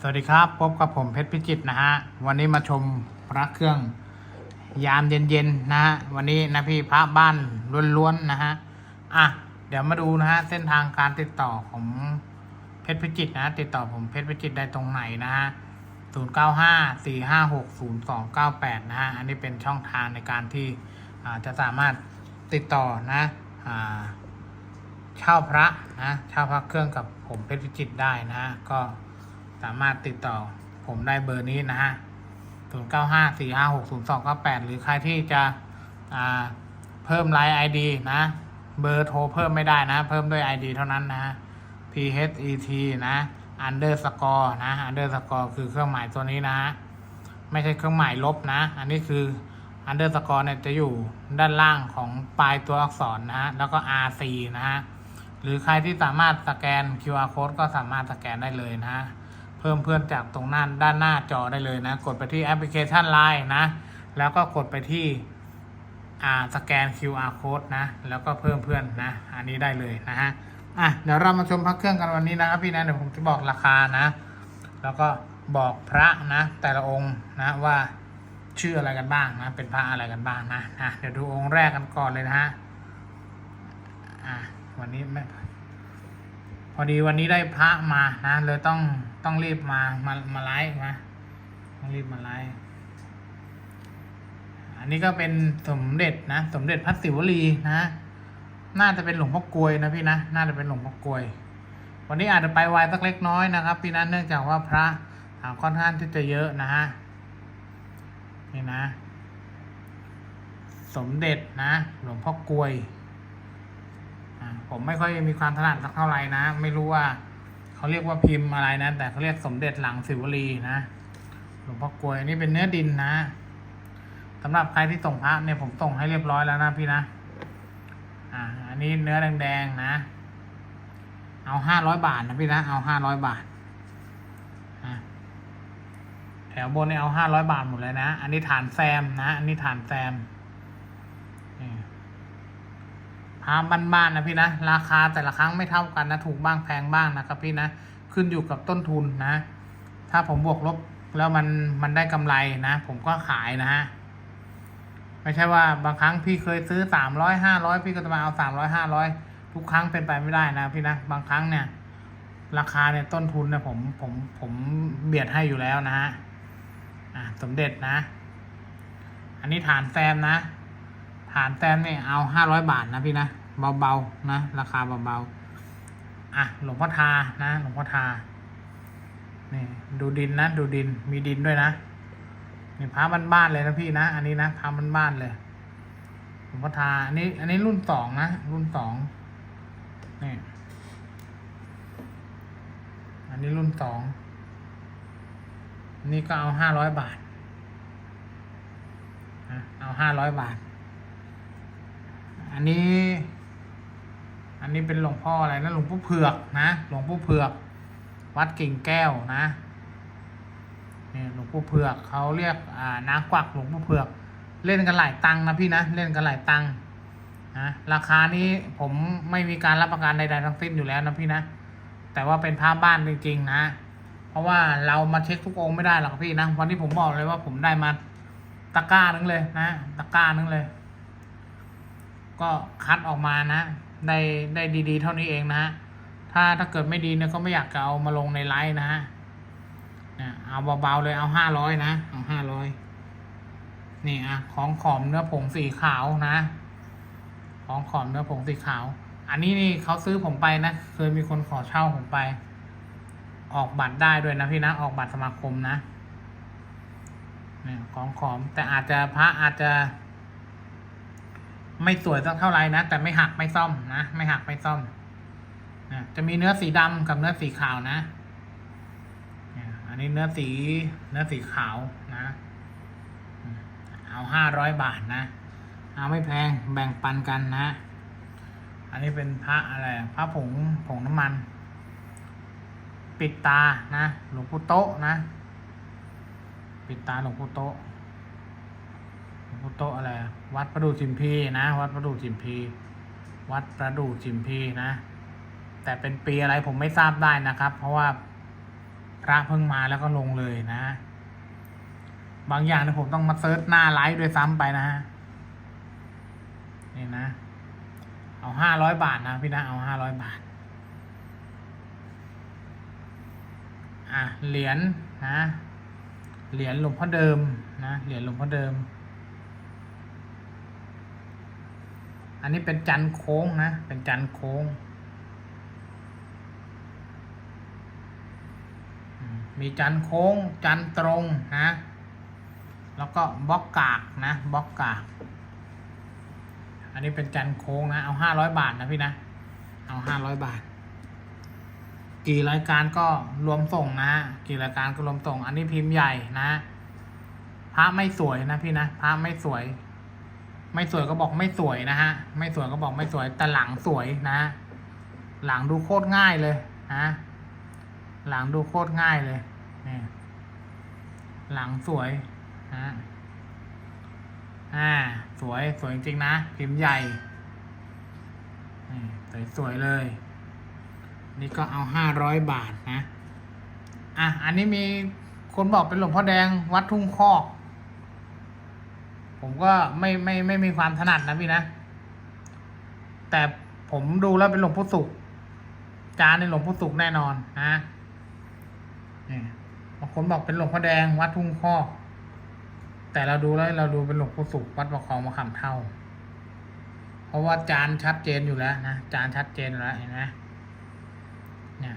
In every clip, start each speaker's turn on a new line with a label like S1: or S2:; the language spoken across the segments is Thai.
S1: สวัสดีครับ พบกับผมเพชรพิจิตนะฮะ วันนี้มาชมพระเครื่อง ยามเย็นๆนะฮะ วันนี้นะพี่พระบ้านล้วนๆนะฮะ อะ เดี๋ยวมาดูนะฮะ เส้นทางการติดต่อของเพชรพิจิตนะ ติดต่อผมเพชรพิจิตได้ตรงไหนนะฮะ0 9 5 4 5 6 0 2 9 8นย์สองเก้าแปดนะฮะ อันนี้เป็นช่องทางในการที่จะสามารถติดต่อนะอ่าเช่าพระนะเช่าพระเครื่องกับผมเพชรพิจิตได้นะฮะก็ สามารถติดต่อผมได้เบอร์นี้นะฮะ0 9 5 4 5 6 0 2 9 8หรือใครที่จะเพิ่มไลน์ ID นะ เบอร์โทรเพิ่มไม่ได้นะ เพิ่มด้วย ID เท่านั้นนะฮะ P H E T นะ underscore นะ underscore คือเครื่องหมายตัวนี้นะฮะ ไม่ใช่เครื่องหมายลบนะ อันนี้คือ underscore เนี่ยจะอยู่ด้านล่างของปลายตัวอักษรนะฮะ แล้วก็ RC นะฮะ หรือใครที่สามารถสแกน QR code ก็สามารถสแกนได้เลยนะฮะ เพิ่มเพื่อนจากตรงหน้าด้านหน้าจอได้เลยนะ กดไปที่แอปพลิเคชัน Line นะ แล้วก็กดไปที่อ่าสแกน QR code นะ แล้วก็เพิ่มเพื่อนนะ อันนี้ได้เลยนะฮะอะเดี๋ยวเรามาชมพระเครื่องกันวันนี้นะครับพี่นะเดี๋ยวผมจะบอกราคานะ แล้วก็บอกพระนะ แต่ละองค์นะว่าชื่ออะไรกันบ้างนะ เป็นพระอะไรกันบ้างนะนะเดี๋ยวดูองค์แรกกันก่อนเลยนะฮะอะวันนี้ไม่พอดีวันนี้ได้พระมานะเลยต้อง ต้องรีบมามามาไลฟ์มาต้องรีบมาไลฟ์อันนี้ก็เป็นสมเด็จนะ สมเด็จพระศิวลีนะน่าจะเป็นหลวงพ่อกลวยนะพี่นะน่าจะเป็นหลวงพ่อกลวย วันนี้อาจจะไปไวสักเล็กน้อยนะครับ พี่นะเนื่องจากว่าพระค่อนข้างที่จะเยอะนะฮะนี่นะ สมเด็จนะ หลวงพ่อกลวยผมไม่ค่อยมีความถนัดสักเท่าไหร่นะ ไม่รู้ว่า เขาเรียกว่าพิมพ์อะไรนะ แต่เขาเรียกสมเด็จหลังสิวลีนะหลวงพ่อกลวยนี่เป็นเนื้อดินนะสำหรับใครที่ส่งพระเนี่ยผมส่งให้เรียบร้อยแล้วนะพี่นะอ่าอันนี้เนื้อแดงๆนะ เอาห้าร้อยบาทนะพี่นะเอาห้าร้อยบาทแถวบนเนี่ยเอาห้าร้อยบาทหมดเลยนะ อันนี้ฐานแซมนะ อันนี้ฐานแซมนี่าบ้านๆนะพี่นะราคาแต่ละครั้งไม่เท่ากันนะถูกบ้างแพงบ้างนะครับพี่นะขึ้นอยู่กับต้นทุนนะ ถ้าผมบวกลบแล้วมันมันได้กำไรนะ ผมก็ขายนะฮะไม่ใช่ว่าบางครั้งพี่เคยซื้อสามร้อยห้าร้อยพี่ก็จะมาเอาสามร้อยห้าร้อยทุกครั้งเป็นไปไม่ได้นะพี่นะบางครั้งเนี่ย ราคาเนี่ยต้นทุนเนี่ยผมผมผมเบียดให้อยู่แล้วนะฮะอะสมเด็จนะ อันนี้ฐานแซมนะ ฐานแซมเนี่ยเอาห้าร้อยบาทนะพี่นะเบาๆนะราคาเบาๆอะหลวงพ่อทานะหลวงพ่อทานี่ดูดินนะดูดินมีดินด้วยนะนี่พระบ้านๆเลยนะพี่นะอันนี้นะพระบ้านๆเลยหลวงพ่อทาอันนี้ อันนี้รุ่นสองนะรุ่นสองนี่อันนี้รุ่นสองนี่ก็เอาห้าร้อยบาทเอาห้าร้อยบาท อันนี้ อันนี้เป็นหลวงพ่ออะไรนะหลวงพ่อเผือกนะ หลวงพ่อเผือก วัดกิ่งแก้วนะนี่หลวงพ่อเผือกเขาเรียกอ่านากวักหลวงพ่อเผือก เล่นกันหลายตังนะพี่นะเล่นกันหลายตังนะราคานี้ผมไม่มีการรับประกันใดๆทั้งสิ้นอยู่แล้วนะพี่นะ แต่ว่าเป็นภาพบ้านจริงๆนะ เพราะว่าเรามาเช็คทุกองค์ไม่ได้หรอกพี่นะ วันนี้ผมบอกเลยว่าผมได้มาตะกร้านึงเลยนะ ตะกร้านึงเลย ก็คัดออกมานะได้ได้ดีๆ เท่านี้เองนะถ้าถ้าเกิดไม่ดีเนี่ยก็ไม่อยากจะเอามาลงในไลฟ์นะฮะเนี่ยเอาเบาๆเลยเอาห้าร้อยนะเอาห้าร้อยนี่อะของขอมเนื้อผงสีขาวนะ ของขอมเนื้อผงสีขาว อันนี้นี่เขาซื้อผมไปนะเคยมีคนขอเช่าผมไป ออกบัตรได้ด้วยนะพี่นะออกบัตรสมาคมนะเนี่ยของขอมแต่อาจจะพระอาจจะ ไม่สวยสักเท่าไหร่นะแต่ไม่หักไม่ซ่อมนะไม่หักไม่ซ่อมนะจะมีเนื้อสีดำกับเนื้อสีขาวนะอันนี้เนื้อสีเนื้อสีขาวนะเอาห้าร้อยบาทนะเอาไม่แพงแบ่งปันกันนะ อันนี้เป็นพระอะไรพระผงผงน้ำมัน ปิดตานะหลวงปู่โตนะ ปิดตาหลวงปู่โต พ่อโตอะไร วัดประดูจิมพีนะ วัดประดูจิมพี วัดประดูจิมพีนะ แต่เป็นปีอะไรผมไม่ทราบได้นะครับ เพราะว่าพระเพิ่งมาแล้วก็ลงเลยนะ บางอย่างเนี่ยผมต้องมาเซิร์ชหน้าไลฟ์ด้วยซ้ำไปนะฮะ นี่นะ เอาห้าร้อยบาทนะพี่นะเอาห้าร้อยบาท อะเหรียญนะ เหรียญหลวงพ่อเดิมนะ เหรียญหลวงพ่อเดิม อั นนี้เป็นจันโค้งนะ เป็นจันโค้ง มีจันโค้ง จันตรงนะ แล้วก็บล็อกกากนะบล็อกกาก อันนี้เป็นจันโค้งนะ เอาห้าร้อยบาทนะพี่นะ เอาห้าร้อยบาท กี่รายการก็รวมส่งนะ กี่รายการก็รวมส่ง อันนี้พิมพ์ใหญ่นะ พระไม่สวยนะพี่นะ พระไม่สวย ไม่สวยก็บอกไม่สวยนะฮะ ไม่สวยก็บอกไม่สวย แต่หลังสวยนะ หลังดูโคตรง่ายเลยนะหลังดูโคตรง่ายเลยนี่หลังสวยนะอ่า สวยสวยจริงๆนะ พิมพ์ใหญ่นี่สวยเลย นี่ก็เอาห้าร้อยบาทนะ อะ อันนี้มีคนบอกเป็นหลวงพ่อแดงวัดทุ่งคอก ผมก็ไม่ไม่ไม่มีความถนัดนะพี่นะ แต่ผมดูแล้วเป็นหลวงพ่อสุขจานในหลวงพ่อสุขแน่นอนนะนี่บางคนบอกเป็นหลวงพ่อแดงวัดทุ่งคอแต่เราดูแล้วเราดูเป็นหลวงพ่อสุขวัดประคองมาขำเท่า เพราะว่าจานชัดเจนอยู่แล้วนะจานชัดเจนแล้วเห็นไหมเนี่ย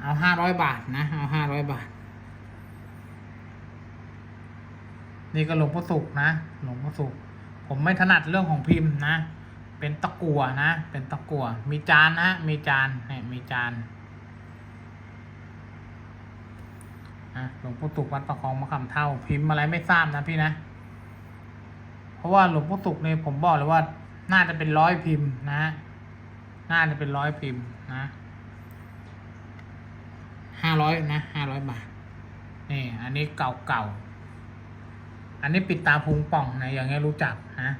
S1: เอาห้าร้อยบาทนะ เอาห้าร้อยบาท นี่ก็หลวงพ่อสุขนะ หลวงพ่อสุขผมไม่ถนัดเรื่องของพิมพ์นะ เป็นตะกั่วนะ เป็นตะกั่ว มีจานนะ มีจานเนี่ยมีจานนะหลวงพ่อสุขวัดประคองมะขามเท่า พิมพ์อะไรไม่ทราบนะพี่นะ เพราะว่าหลวงพ่อสุขเนี่ยผมบอกเลยว่า น่าจะเป็นร้อยพิมพ์นะ น่าจะเป็นร้อยพิมพ์นะห้าร้อยนะห้าร้อยบาท นี่ อันนี้เก่าเก่า อันนี้ปิดตาพุงป่องนะอย่างเงี้ยรู้จักนะ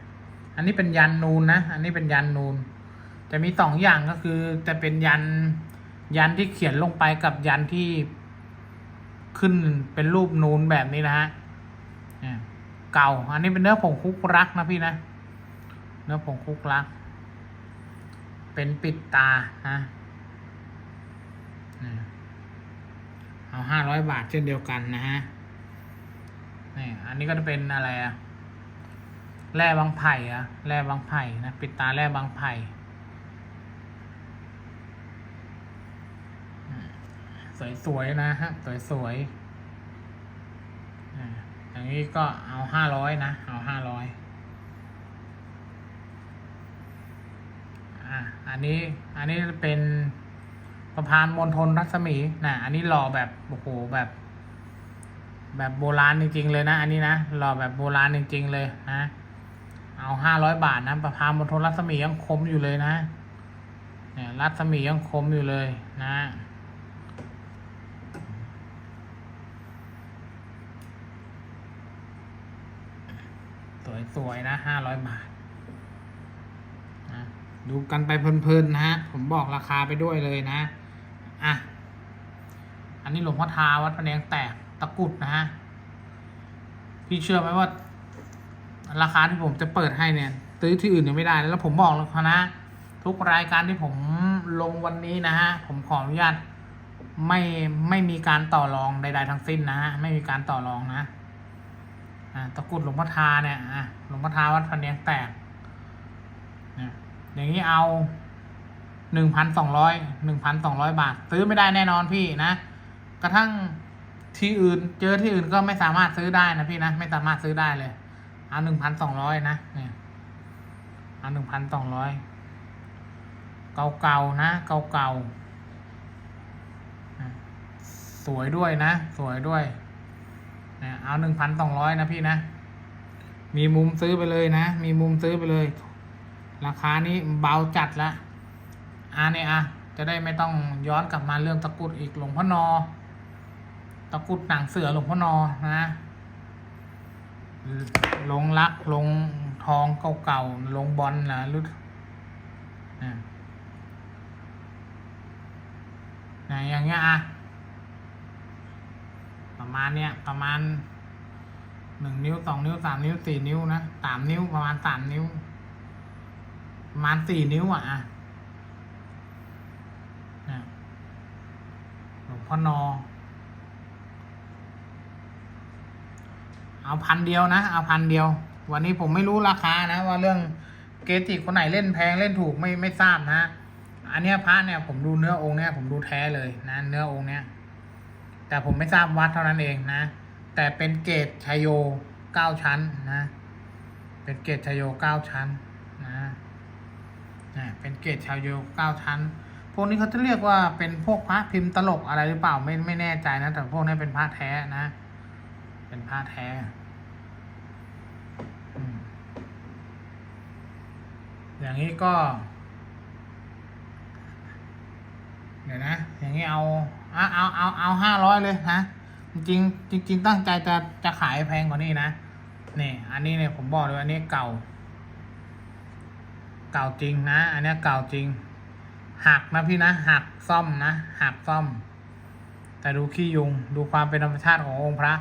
S1: อันนี้เป็นยันนูนนะ อันนี้เป็นยันนูน จะมีสองอย่างก็คือจะเป็นยันยันที่เขียนลงไปกับยันที่ขึ้นเป็นรูปนูนแบบนี้นะฮะเนี่ยเก่า อันนี้เป็นเนื้อผงคุกรักนะพี่นะ เนื้อผงคุกรัก เป็นปิดตานะเอาห้าร้อยบาทเช่นเดียวกันนะฮะ นี่อันนี้ก็จะเป็นอะไรอะแร่บางไผ่อะแร่บางไผ่นะปิดตาแร่บางไผ่สวยๆนะฮะสวยๆอ่าอย่างนี้ก็เอาห้าร้อยนะเอาห้าร้อยอะอันนี้อันนี้เป็นประพานมณฑลรัศมีนะอันนี้หล่อแบบโอ้โหแบบ แบบโบราณจริง ๆ เลยนะ อันนี้นะหล่อแบบโบราณจริง ๆ เลยนะเอาห้าร้อยบาทนะประพามณฑลรัศมียังคมอยู่เลยนะเนี่ยรัศมียังคมอยู่เลยนะสวยๆนะห้าร้อยบาทนะดูกันไปเพลินๆนะฮะผมบอกราคาไปด้วยเลยนะอะอันนี้หลวงพ่อทาวัดพระแนงแตก ตะกุดนะฮะ พี่เชื่อไหมว่า ราคาที่ผมจะเปิดให้เนี่ยซื้อที่อื่นยังไม่ได้ แล้วผมบอกแล้วนะ ทุกรายการที่ผมลงวันนี้นะฮะ ผมขออนุญาตไม่ไม่มีการต่อรองใด ๆทั้งสิ้นนะฮะ ไม่มีการต่อรองนะอ่าตะกุดหลวงพ่อทาเนี่ยอะหลวงพ่อทาวัดพระเนียงแตกเนี่ยอย่างนี้เอาหนึ่งพันสองร้อยหนึ่งพันสองร้อยบาท ซื้อไม่ได้แน่นอนพี่นะ กระทั่ง ที่อื่นเจอที่อื่นก็ไม่สามารถซื้อได้นะพี่นะไม่สามารถซื้อได้เลยเอาหนึ่งพันสองร้อยนะเนี่ยเอาหนึ่งพันสองร้อยเก่าๆนะเก่าๆสวยด้วยนะ สวยด้วยเนี่ยเอาหนึ่งพันสองร้อยนะพี่นะ มีมุมซื้อไปเลยนะ มีมุมซื้อไปเลย ราคานี้เบาจัดละอ่าเนี่ยอะจะได้ไม่ต้องย้อนกลับมาเรื่องตะกรุดอีกหลวงพ่อนอ ตะกุดหนังเสือหลวงพ่อนอนะลงรักลงทองเก่าๆลงบอลนะรุ่นนะอย่างเงี้ยอะประมาณเนี้ยประมาณหนึ่งนิ้วสองนิ้วสามนิ้วสี่นิ้วนะสามนิ้วประมาณสามนิ้ว ประมาณสี่นิ้วอะอะหลวงพ่อนอ เอาพันเดียวนะเอาพันเดียว วันนี้ผมไม่รู้ราคานะ ว่าเรื่องเกจิคนไหนเล่นแพงเล่นถูกไม่ไม่ทราบนะอันเนี้ยพระเนี่ยผมดูเนื้อองค์เนี่ยผมดูแท้เลยนะ เนื้อองค์เนี่ยแต่ผมไม่ทราบวัดเท่านั้นเองนะ แต่เป็นเกตชยโยเก้าชั้นนะ เป็นเกตชยโยเก้าชั้นนะนะเป็นเกตชยโยเก้าชั้น พวกนี้เขาจะเรียกว่าเป็นพวกพระพิมพ์ตลกอะไรหรือเปล่าไม่ไม่แน่ใจนะ แต่พวกนี้เป็นพระแท้นะ เป็นผ้าแท้อย่างนี้ก็ เดี๋ยวนะ อย่างนี้เอาเอาเอาเอาเอาห้าร้อยเลยนะ จริงจริงตั้งใจจะจะขายแพงกว่านี้นะนี่อันนี้เนี่ยผมบอกเลยอันนี้เก่า เก่าจริงนะ อันนี้เก่าจริง หักนะพี่นะ หักซ่อมนะ หักซ่อม แต่ดูขี้ยุง ดูความเป็นธรรมชาติขององค์พระ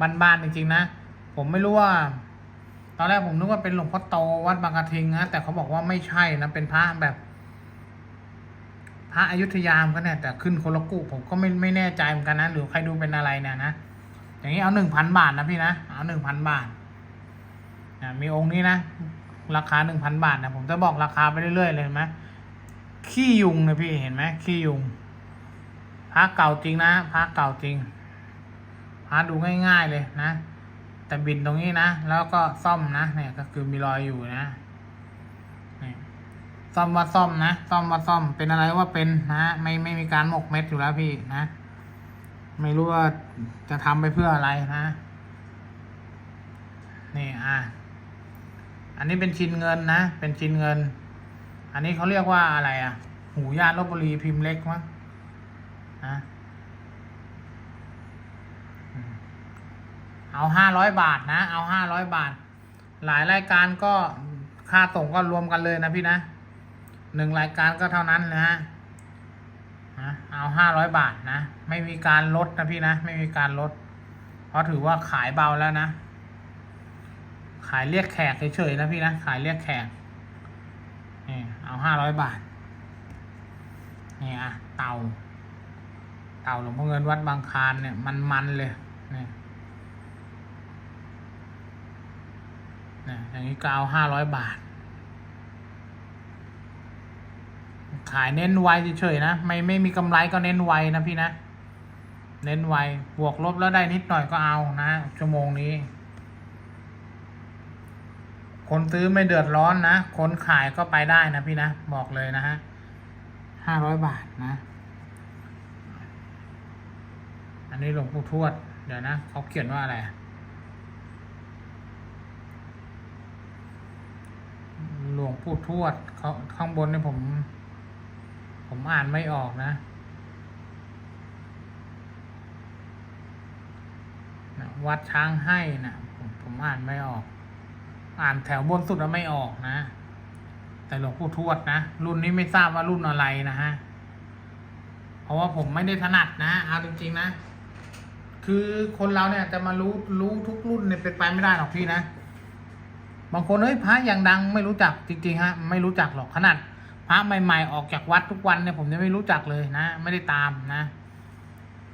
S1: บ้านๆจริงๆนะ ผมไม่รู้ว่า ตอนแรกผมนึกว่าเป็นหลวงพ่อโตวัดบางกะทิงนะแต่เขาบอกว่าไม่ใช่นะเป็นพระแบบ พระอยุธยามกันเนี่ยแต่ขึ้นคนละกุผมก็ไม่ไม่แน่ใจเหมือนกันนะหรือใครดูเป็นอะไรเนี่ยนะอย่างนี้เอาหนึ่งพันบาทนะพี่นะเอาหนึ่งพันบาทนะมีองค์นี้นะราคาหนึ่งพันบาทนะผมจะบอกราคาไปเรื่อยๆเลยเห็นไหมขี้ยุงนะพี่เห็นไหมขี้ยุงพระเก่าจริงนะพระเก่าจริง หาดูง่าย ๆเลยนะ แต่บินตรงนี้นะ แล้วก็ซ่อมนะ เนี่ยก็คือมีรอยอยู่นะซ่อมว่าซ่อมนะ ซ่อมว่าซ่อม เป็นอะไรว่าเป็นนะไม่ไม่มีการหมกเม็ดอยู่แล้วพี่นะ ไม่รู้ว่าจะทำไปเพื่ออะไรนะ นี่อะ อันนี้เป็นชิ้นเงินนะ เป็นชิ้นเงิน อันนี้เขาเรียกว่าอะไรอะ หูย่านลบบุรีพิมพ์เล็กมั้งนะ เอาห้าร้อยบาทนะ เอาห้าร้อยบาท หลายรายการก็ค่าส่งก็รวมกันเลยนะพี่นะหนึ่งรายการก็เท่านั้นนะฮะเอาห้าร้อยบาทนะ ไม่มีการลดนะพี่นะ ไม่มีการลด เพราะถือว่าขายเบาแล้วนะ ขายเรียกแขกเฉยๆนะพี่นะ ขายเรียกแขกนี่เอาห้าร้อยบาท นี่อะเต่าเต่าหลวงพ่อเงินวัดบางคานเนี่ยมันๆเลยนี่ นะอย่างนี้ก็เอาห้าร้อยบาท ขายเน้นไวเฉยๆนะ ไม่ไม่มีกำไรก็เน้นไวนะพี่นะ เน้นไวบวกลบแล้วได้นิดหน่อยก็เอานะ ชั่วโมงนี้ คนซื้อไม่เดือดร้อนนะ คนขายก็ไปได้นะพี่นะ บอกเลยนะฮะห้าร้อยบาทนะ อันนี้หลวงปู่ทวด เดี๋ยวนะเขาเขียนว่าอะไร หลวงปู่ทวดเขาข้างบนเนี่ยผม ผมอ่านไม่ออกนะนะวัดช้างให้นะผมผมอ่านไม่ออก อ่านแถวบนสุดแล้วไม่ออกนะ แต่หลวงปู่ทวดนะ รุ่นนี้ไม่ทราบว่ารุ่นอะไรนะฮะ เพราะว่าผมไม่ได้ถนัดนะเอาจริงๆนะ คือคนเราเนี่ยจะมารู้รู้ทุกรุ่นเนี่ยเป็นไปไม่ได้หรอกพี่นะ บางคนเฮ้ยพระอย่างดังไม่รู้จักจริงๆฮะไม่รู้จักหรอกขนาดพระใหม่ๆออกจากวัดทุกวันเนี่ยผมยังไม่รู้จักเลยนะ ไม่ได้ตามนะ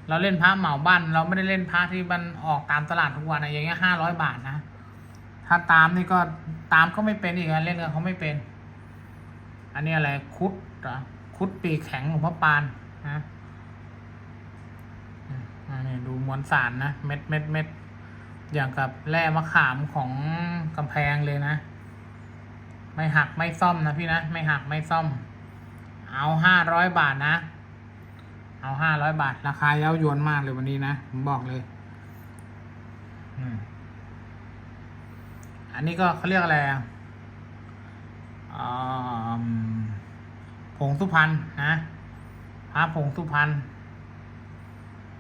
S1: เราเล่นพระเหมาบ้าน เราไม่ได้เล่นพระที่มันออกตามตลาดทุกวันอะอย่างเงี้ยห้าร้อยบาทนะถ้าตามนี่ก็ตามก็ไม่เป็นอีกนะเล่นกันเขาไม่เป็น อันนี้อะไรคุดเหรอคุดปีแข็งหลวงพ่อปานนะอันนี้ดูมวลสารนะเม็ดเม็ดเม็ด อย่างกับแร่มะขามของกำแพงเลยนะ ไม่หักไม่ซ่อมนะพี่นะ ไม่หักไม่ซ่อม เอาห้าร้อยบาทนะ เอาห้าร้อยบาท ราคาเย้ายวนมากเลยวันนี้นะผมบอกเลยอันนี้ก็เขาเรียกอะไรอะอ่าผงสุพรรณนะพระผงสุพรรณ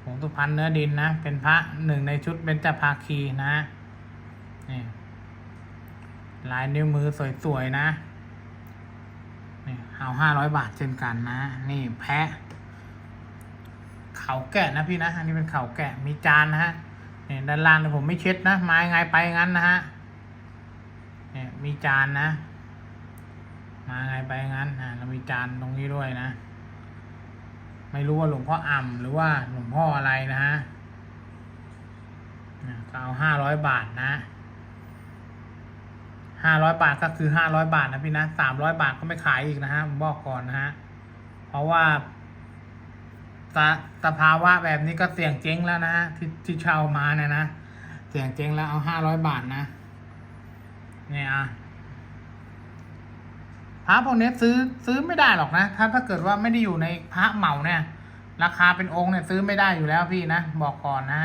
S1: ผงสุพรรณเนื้อดินนะ เป็นพระหนึ่งในชุดเบญจภาคีนะนี่ลายนิ้วมือสวยๆนะนี่เอาห้าร้อยบาทเช่นกันนะ นี่แพะเขาแกะนะพี่นะ อันนี้เป็นเขาแกะมีจานนะฮะนี่ด้านล่างเนี่ยผมไม่เช็ดนะมายังไงไปงั้นนะฮะเนี่ยมีจานนะ มาไงไปงั้นอ่าเรามีจานตรงนี้ด้วยนะ ไม่รู้ว่าหลวงพ่ออ่ำหรือว่าหลวงพ่ออะไรนะฮะก็เอาห้าร้อยบาทนะห้าร้อยบาทก็คือห้าร้อยบาทนะพี่นะสามร้อยบาทก็ไม่ขายอีกนะฮะผมบอกก่อนนะฮะเพราะว่าสสภาวะแบบนี้ก็เสี่ยงเจ๊งแล้วนะฮะที่ที่เช่ามาเนี่ยนะเสี่ยงเจ๊งแล้วเอาห้าร้อยบาทนะเนี่ยอะ ระพวกนี้ซื้อซื้อไม่ได้หรอกนะ ถ้าถ้าเกิดว่าไม่ได้อยู่ในพระเหมาเนี่ย ราคาเป็นองค์เนี่ย ซื้อไม่ได้อยู่แล้วพี่นะบอกก่อนนะ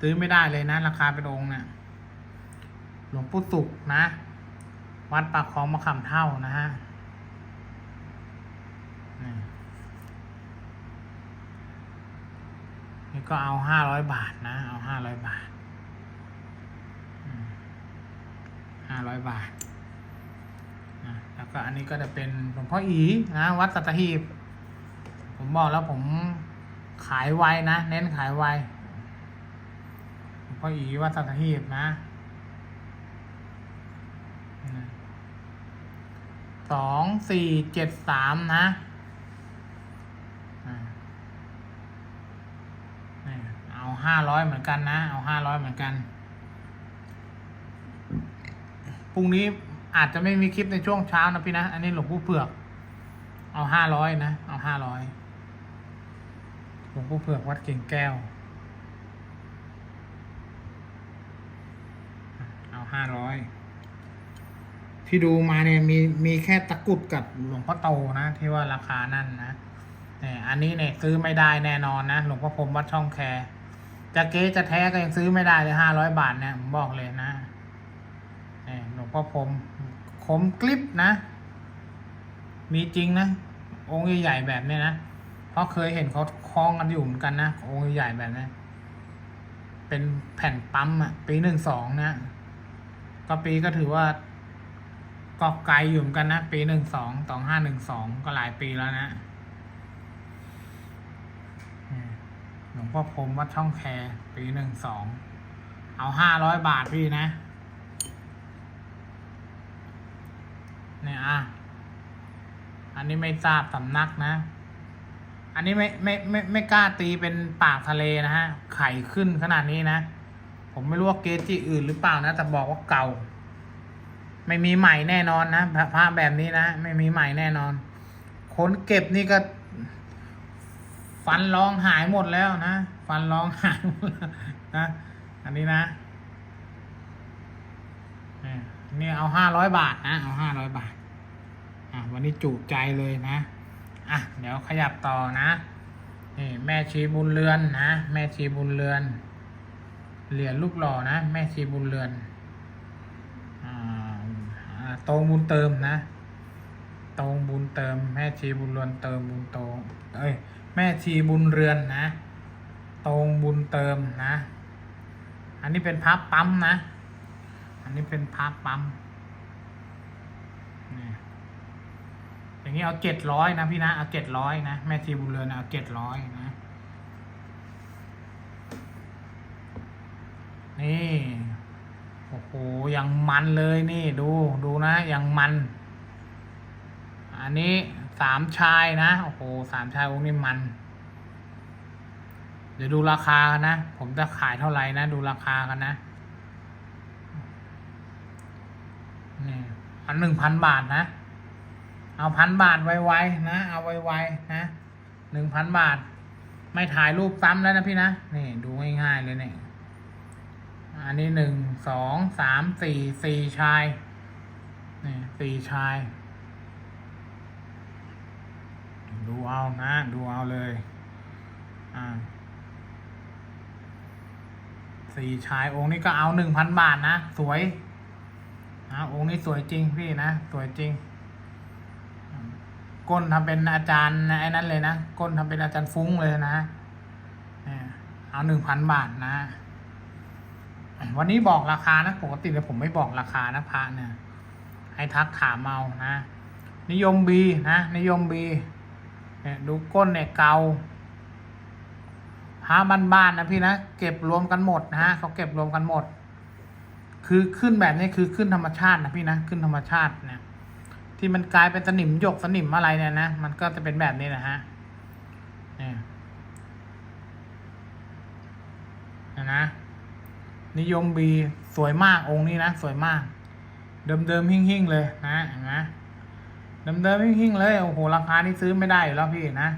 S1: ซื้อไม่ได้เลยนะ ราคาเป็นองค์เนี่ยหลวงปู่สุกนะ วัดปากคลองมะขามเท่านะฮะนี่ก็เอาห้าร้อยบาทนะ เอาห้าร้อยบาทห้าร้อยบาท แล้วก็อันนี้ก็จะเป็นหลวงพ่ออีนะวัดสัตหีบ ผมบอกแล้วผมขายไวนะ เน้นขายไวหลวงพ่ออีวัดสัตหีบนะสองสี่เจ็ดสามนะเอาห้าร้อยเหมือนกันนะ เอาห้าร้อยเหมือนกัน พรุ่งนี้ อาจจะไม่มีคลิปในช่วงเช้านะพี่นะ อันนี้หลวงปู่เผือก เอาห้าร้อยนะ เอาห้าร้อยหลวงปู่เผือกวัดเก่งแก้ว เอาห้าร้อยที่ดูมาเนี่ยมีมีแค่ตะกุดกับหลวงพ่อโตนะ ที่ว่าราคานั่นนะเนี่ยอันนี้เนี่ยซื้อไม่ได้แน่นอนนะหลวงพ่อพรมวัดช่องแคจะเก๊จะแท้ก็ยังซื้อไม่ได้เลยห้าร้อยบาทเนี่ยผมบอกเลยนะเนี่ยหลวงพ่อพรม คมกลิปนะ มีจริงนะ องค์ใหญ่ๆแบบนี้นะ เพราะเคยเห็นเขาคล้องกันอยู่เหมือนกันนะ องค์ใหญ่ๆแบบนี้ เป็นแผ่นปั๊มอะปีหนึ่งสองนะ ก็ปีก็ถือว่าก็ไกลอยู่เหมือนกันนะ ปีหนึ่งสองสองห้าหนึ่งสองก็หลายปีแล้วนะหลวงพ่อพรมวัดช่องแคปีหนึ่งสอง เอาห้าร้อยบาทพี่นะ เนี่ยอะอันนี้ไม่ทราบสำนักนะ อันนี้ไม่ไม่ไม่ไม่กล้าตีเป็นปากทะเลนะฮะ ไข่ขึ้นขนาดนี้นะ ผมไม่รู้ว่าเกจิอื่นหรือเปล่านะ แต่บอกว่าเก่า ไม่มีใหม่แน่นอนนะพระพแบบนี้นะ ไม่มีใหม่แน่นอน คนเก็บนี่ก็ ฟันร้องหายหมดแล้วนะ ฟันร้องหายหนะ อันนี้นะ นี่เอาห้าร้อยบาทนะ เอาห้าร้อยบาท อะวันนี้จุใจเลยนะ อะ เดี๋ยวขยับต่อนะ นี่แม่ชีบุญเรือนนะ แม่ชีบุญเรือน เหรียญลูกหล่อนะ แม่ชีบุญเรือน อ่าอ่าตรงบุญเติมนะ ตรงบุญเติม แม่ชีบุญเรือนเติมบุญโตเอ้ย แม่ชีบุญเรือนนะ ตรงบุญเติมนะ อันนี้เป็นพับปั๊มนะ อันนี้เป็นพับปั๊มนี่อย่างนี้เอาเจ็ดร้อยนะพี่นะ เอาเจ็ดร้อยนะ แม่ชีบุญเรือนเอาเจ็ดร้อยนะ นี่โอ้โหยังมันเลยนี่ดูดูนะยังมัน อันนี้สามชายนะโอ้โหสามชายองค์นี้มัน เดี๋ยวดูราคากันนะ ผมจะขายเท่าไหร่นะ ดูราคากันนะ นี่อันหนึ่งพันบาทนะ เอาพันบาทไวๆนะ เอาไวๆนะหนึ่งพันบาท ไม่ถ่ายรูปซ้ำแล้วนะพี่นะนี่ดูง่ายๆเลยเนี่ยอันนี้หนึ่งสองสามสี่สี่ชายนี่สี่ชาย ดูเอานะ ดูเอาเลย อ่าสี่ชายองค์นี้ก็เอาหนึ่งพันบาทนะ สวย นะองค์นี้สวยจริงพี่นะ สวยจริง ก้นทำเป็นอาจารย์ไอ้นั้นเลยนะ ก้นทำเป็นอาจารย์ฟุ้งเลยนะเนี่ยเอาหนึ่งพันบาทนะ วันนี้บอกราคานะ ปกติเลยผมไม่บอกราคานะพระเนี่ย ให้ทักถามเอานะ นิยมบีนะ นิยมบีเนี่ยดูก้นเนี่ยเกาพระบ้านๆนะพี่นะ เก็บรวมกันหมดนะฮะเขาเก็บรวมกันหมด คือขึ้นแบบนี้คือขึ้นธรรมชาตินะพี่นะขึ้นธรรมชาติเนี่ย ที่มันกลายเป็นสนิมหยกสนิมอะไรเนี่ยนะมันก็จะเป็นแบบนี้นะฮะเนี่ยนะนะนิยมบีสวยมากองค์นี้นะสวยมาก เดิมเดิมๆหิ่งหิ่งเลยนะเห็นไหมเดิมเดิมหิ่งหิ่งเลยโอ้โหราคานี่ซื้อไม่ได้อยู่แล้วพี่นะ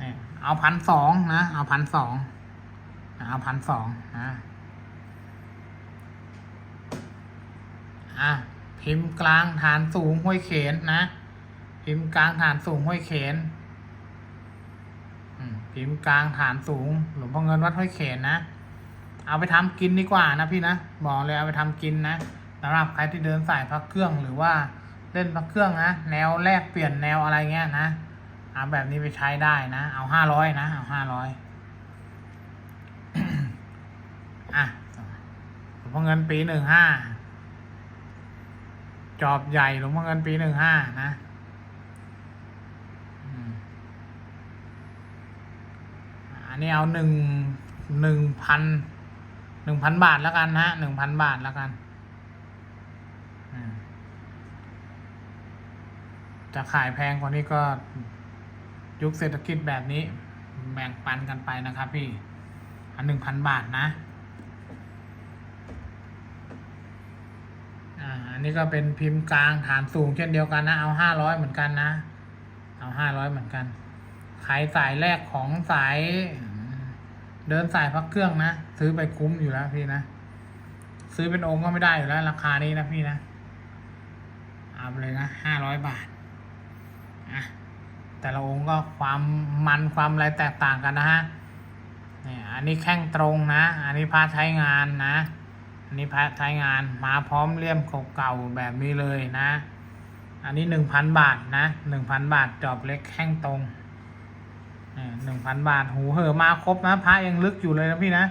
S1: นี่เอาพันสองนะ เอาพันสองเอาพันสองนะ อะพิมพ์กลางฐานสูงห้วยเขนนะ พิมพ์กลางฐานสูงห้วยเขนพิมพ์กลางฐานสูงหลวงพ่อเงินวัดห้วยเขนนะ เอาไปทำกินดีกว่านะพี่นะบอกเลยเอาไปทำกินนะสำหรับใครที่เดินสายพักเครื่องหรือว่าเล่นพักเครื่องนะแนวแลกเปลี่ยนแนวอะไรเงี้ยนะเอาแบบนี้ไปใช้ได้นะ เอาห้าร้อยนะ เอาห้าร้อยอะหลวงพ่อเงินปีหนึ่งห้า จอบใหญ่หลวงพ่อเงินปีหนึ่งห้านะอันนี้เอาหนึ่งหนึ่งพันหนึ่งพันบาทแล้วกันนะหนึ่งพันบาทแล้วกันจะขายแพงกว่านี้ก็ยุคเศรษฐกิจแบบนี้แบ่งปันกันไปนะครับพี่ อันหนึ่งพันบาทนะ อ่า อั นนี้ก็เป็นพิมพ์กลางฐานสูงเช่นเดียวกันนะ เอาห้าร้อยเหมือนกันนะ เอาห้าร้อยเหมือนกัน ขายสายแรกของสาย เดินสายพักเครื่องนะ ซื้อไปคุ้มอยู่แล้วพี่นะ ซื้อเป็นองค์ก็ไม่ได้อยู่แล้ว ราคานี้นะพี่นะ เอาไปเลยนะห้าร้อยบาท อะ แต่ละองค์ก็ความมันความอะไรแตกต่างกันนะฮะเนี่ยอันนี้แข้งตรงนะ อันนี้พาใช้งานนะ นนี้พาใช้งานมาพร้อมเลี่ยมเก่าๆแบบนี้เลยนะ อันนี้หนึ่งพันบาทนะหนึ่งพันบาทจอบเล็กแข้งตรงหนึ่งพันบาทหูเหอมาครบนะพระยังลึกอยู่เลยนะพี่นะ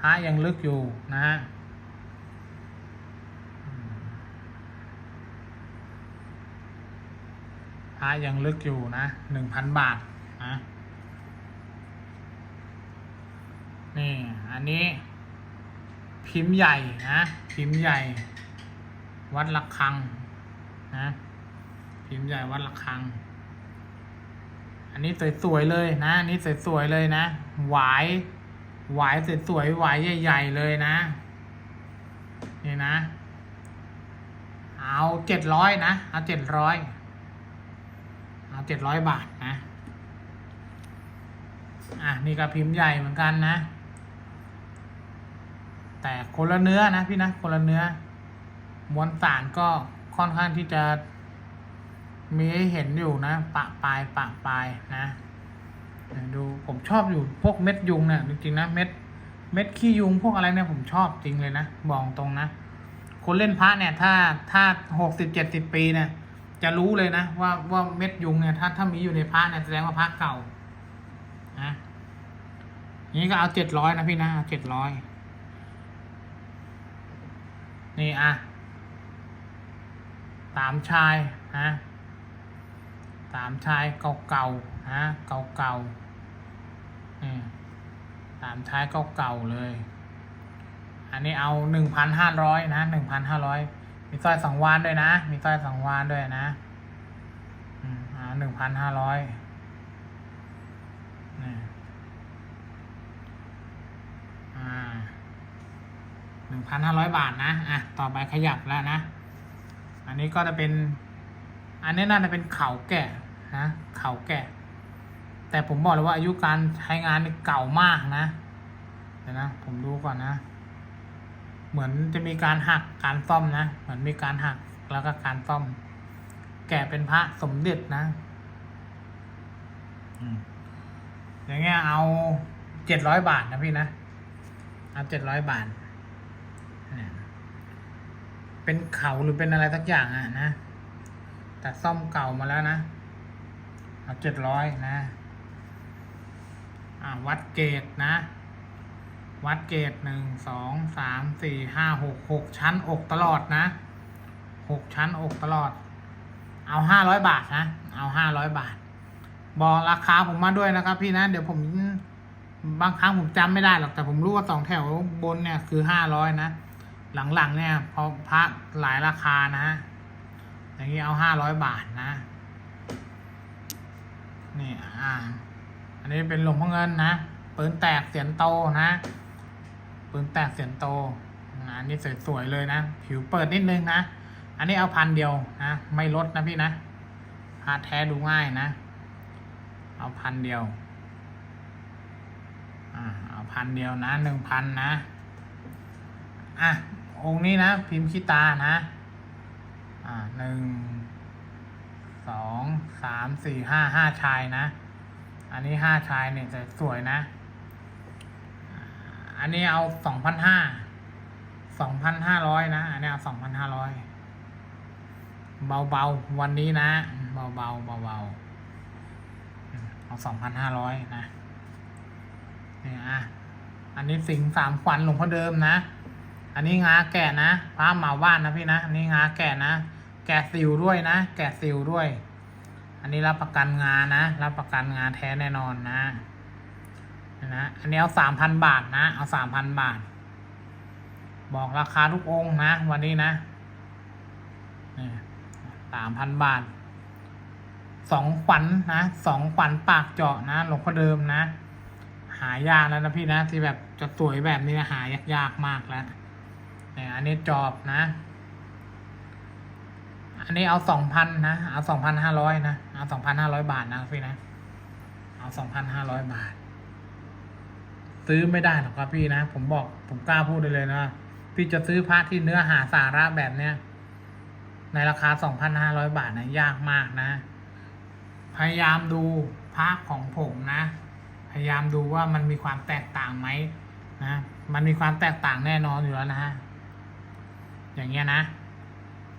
S1: พระยังลึกอยู่นะฮะพระยังลึกอยู่นะหนึ่งพันบาทนะนี่อันนี้ พิมพ์ใหญ่นะพิมพ์ใหญ่ วัดระฆังนะพิมพ์ใหญ่วัดระฆัง อันนี้สวยๆเลยนะอันนี้สวยๆเลยนะหวายหวายสวยๆหวายใหญ่ๆเลยนะนี่นะ เอาเจ็ดร้อยนะเอาเจ็ดร้อยเอาเจ็ดร้อยบาทนะอะนี่ก็พิมพ์ใหญ่เหมือนกันนะ แต่คนละเนื้อนะพี่นะคนละเนื้อมวลสารก็ค่อนข้างที่จะมีให้เห็นอยู่นะ ปะปลายปะปลายนะดูผมชอบอยู่พวกเม็ดยุงเนี่ยจริงๆนะเม็ดเม็ดขี้ยุงพวกอะไรเนี่ยผมชอบจริงเลยนะบอกตรงนะคนเล่นพระเนี่ย ถ้าถ้าหกสิบเจ็ดสิบปีเนี่ย จะรู้เลยนะว่าว่าเม็ดยุงเนี่ยถ้าถ้ามีอยู่ในพระเนี่ยแสดงว่าพระเก่านะนี้ก็เอาเจ็ดร้อยนะพี่นะเจ็ดร้อย นี่อะสามชายนะสามชายเก่าๆนะเก่าๆนี่สามชายเก่าๆเลย อันนี้เอาหนึ่งพันห้าร้อยนะหนึ่งพันห้าร้อยมีสร้อยสังวานด้วยนะ มีสร้อยสังวานด้วยนะอืมอ่าหนึ่งพันห้าร้อยนี่ 1,500 บาทนะ อะ ต่อไปขยับแล้วนะ อันนี้ก็จะเป็น อันนี้น่าจะเป็นเข่าแก่นะเข่าแก่ แต่ผมบอกเลยว่าอายุการใช้งานเก่ามากนะ เดี๋ยวนะ ผมดูก่อนนะ เหมือนจะมีการหักการซ่อมนะ เหมือนมีการหักแล้วก็การซ่อม แก่เป็นพระสมเด็จนะอย่างเงี้ยเอาเจ็ดร้อยบาทนะพี่นะ เอาเจ็ดร้อยบาท เป็นเขาหรือเป็นอะไรสักอย่างอะนะ แต่ซ่อมเก่ามาแล้วนะเอาเจ็ดร้อยนะ อ่าวัดเกตนะ วัดเกตหนึ่งสองสามสี่ห้าหกหกชั้นอกตลอดนะหกชั้นอกตลอด เอาห้าร้อยบาทนะ เอาห้าร้อยบาท บอกราคาผมมาด้วยนะครับ พี่นะเดี๋ยวผมบางครั้งผมจำไม่ได้หรอกแต่ผมรู้ว่าสองแถวบนเนี่ยคือห้าร้อยนะ หลังๆเนี่ยพอพระหลายราคานะ อย่างนี้เอาห้าร้อยบาทนะ นี่อ่า อันนี้เป็นหลวงพ่อเงินนะปืนแตกเสียนโตนะปืนแตกเสียนโตนะอันนี้สวยๆเลยนะ ผิวเปิดนิดนึงนะ อันนี้เอาพันเดียวนะ ไม่ลดนะพี่นะพาแท้ดูง่ายนะ เอาพันเดียว อ่า เอาพันเดียวนะหนึ่งพันนะ อะ องค์นี้นะ พิมพ์ขี้ตานะ อ่าหนึ่งสองสามสี่ห้าห้าชายนะ อันนี้ห้าชายเนี่ยจะสวยนะ อันนี้เอาสองพันห้าสองพันห้าร้อยนะ อันนี้เอาสองพันห้าร้อยเบาๆวันนี้นะ เบาๆเบาๆอืมเอาสองพันห้าร้อยนะนี่อะอันนี้สิงสามขวัญหลวงพ่อเดิมนะ อันนี้งาแก่นะพระหมาว่านนะพี่นะ อันนี้งาแก่นะ แกะสิวด้วยนะ แกะสิวด้วย อันนี้รับประกันงานะ รับประกันงาแท้แน่นอนนะนะ อันนี้เอาสามพันบาทนะ เอาสามพันบาท บอกราคาทุกองค์นะ วันนี้นะสามพันบาท สองขวัญนนะ สองขวัญปากเจาะนะหลวงพ่อเดิมนะ หายากแล้วนะพี่นะ ที่แบบจะสวยแบบนี้นะหายากยากมากแล้ว เนี่ยอันนี้จอบนะ อันนี้เอาสองพันนะเอาสองพันห้าร้อยนะเอาสองพันห้าร้อยบาทนะพี่นะเอาสองพันห้าร้อยบาท ซื้อไม่ได้หรอกครับพี่นะ ผมบอกผมกล้าพูดได้เลยนะพี่จะซื้อพระที่เนื้อหาสาระแบบเนี้ยในราคาสองพันห้าร้อยบาทนะยากมากนะ พยายามดูพระของผมนะ พยายามดูว่ามันมีความแตกต่างไหมนะ มันมีความแตกต่างแน่นอนอยู่แล้วนะฮะ อย่างเงี้ยนะ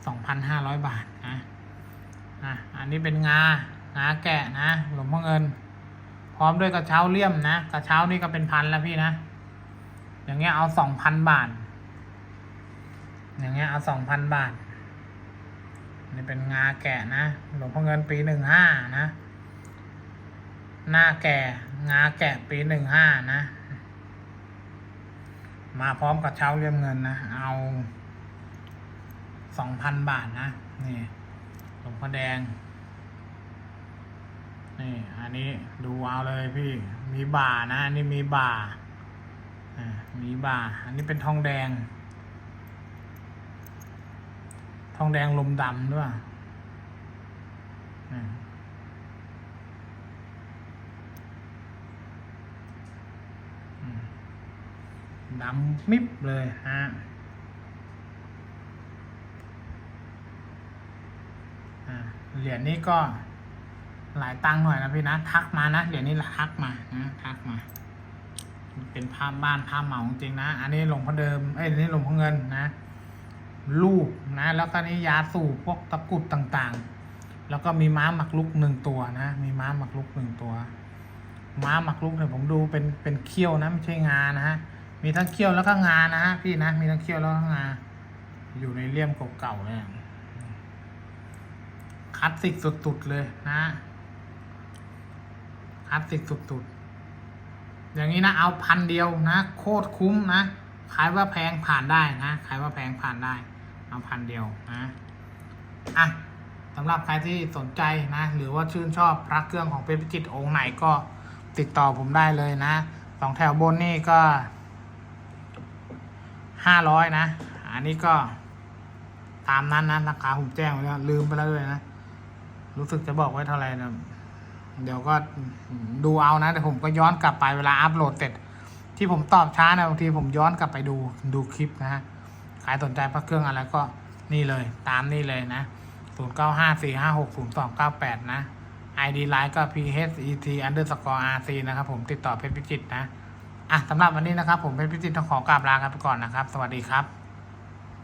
S1: สองพันห้าร้อยบาทนะอะอันนี้เป็นงางาแกะนะหลวงพ่อเงิน พร้อมด้วยกระเช้าเลี่ยมนะกระเช้านี่ก็เป็นพันแล้วพี่นะ อย่างเงี้ยเอาสองพันบาท อย่างเงี้ยเอาสองพันบาทนี่เป็นงาแกะนะหลวงพ่อเงินปีหนึ่งห้านะ หน้าแก่งาแกะปีหนึ่งห้านะ มาพร้อมกับเช้าเลี่ยมเงินนะ เอา สองพันบาทนะนี่หลวงพ่อแดง นี่ อันนี้ดูเอาเลยพี่ มีบ่านะอันนี้มีบ่าอ่ามีบ่า อันนี้เป็นทองแดง ทองแดงลมดำด้วยดำมิบเลยฮะ อ่า เหรียญนี้ก็หลายตังค์หน่อยนะพี่นะทักมานะเหรียญนี้ทักมานะทักมาเป็นผ้าบ้านผ้าเหมาจริงนะ อันนี้หลวงพ่อเดิมเอ้ยอันนี้หลวงพ่อเงินนะลูกนะ แล้วก็นี่ยาสูบพวกตะกรุดต่างๆ แล้วก็มีม้าหมักลุกหนึ่งตัวนะ มีม้าหมักลุกหนึ่งตัว ม้าหมักลุกเนี่ยผมดูเป็นเป็นเขี้ยวนะไม่ใช่งานะฮะมีทั้งเขี้ยวแล้วก็งานะฮะพี่นะมีทั้งเขี้ยวแล้วก็งาอยู่ในเลี่ยมเก่าๆเนี่ย คลาสสิกสุดๆเลยนะคลาสสิกสุดๆ อย่างนี้นะเอาพันเดียวนะ โคตรคุ้มนะขายว่าแพงผ่านได้นะขายว่าแพงผ่านได้ เอาพันเดียวนะอะสำหรับใครที่สนใจนะ หรือว่าชื่นชอบพระเครื่องของเพชรพิจิตรองค์ไหนก็ติดต่อผมได้เลยนะสองแถวบนนี่ก็ห้าร้อยนะ อันนี้ก็ตามนั้นนะราคาผมแจ้งไว้แล้วลืมไปแล้วเลยนะ รู้สึกจะบอกไว้เท่าไหร่นะเดี๋ยวก็ดูเอานะแต่ผมก็ย้อนกลับไปเวลาอัพโหลดเสร็จ ที่ผมตอบช้านะบางทีผมย้อนกลับไปดูดูคลิปนะฮะใครสนใจพระเครื่องอะไรก็นี่เลย ตามนี่เลยนะ 0 9 5 4 5 6 0 2 9 8 นะ ID line ก็ PHET underscore RC นะครับผมติดต่อเพชรพิจิตนะ อะสำหรับวันนี้นะครับผมเพชรพิจิตต้องขอกราบลากันไปก่อนนะครับ สวัสดีครับ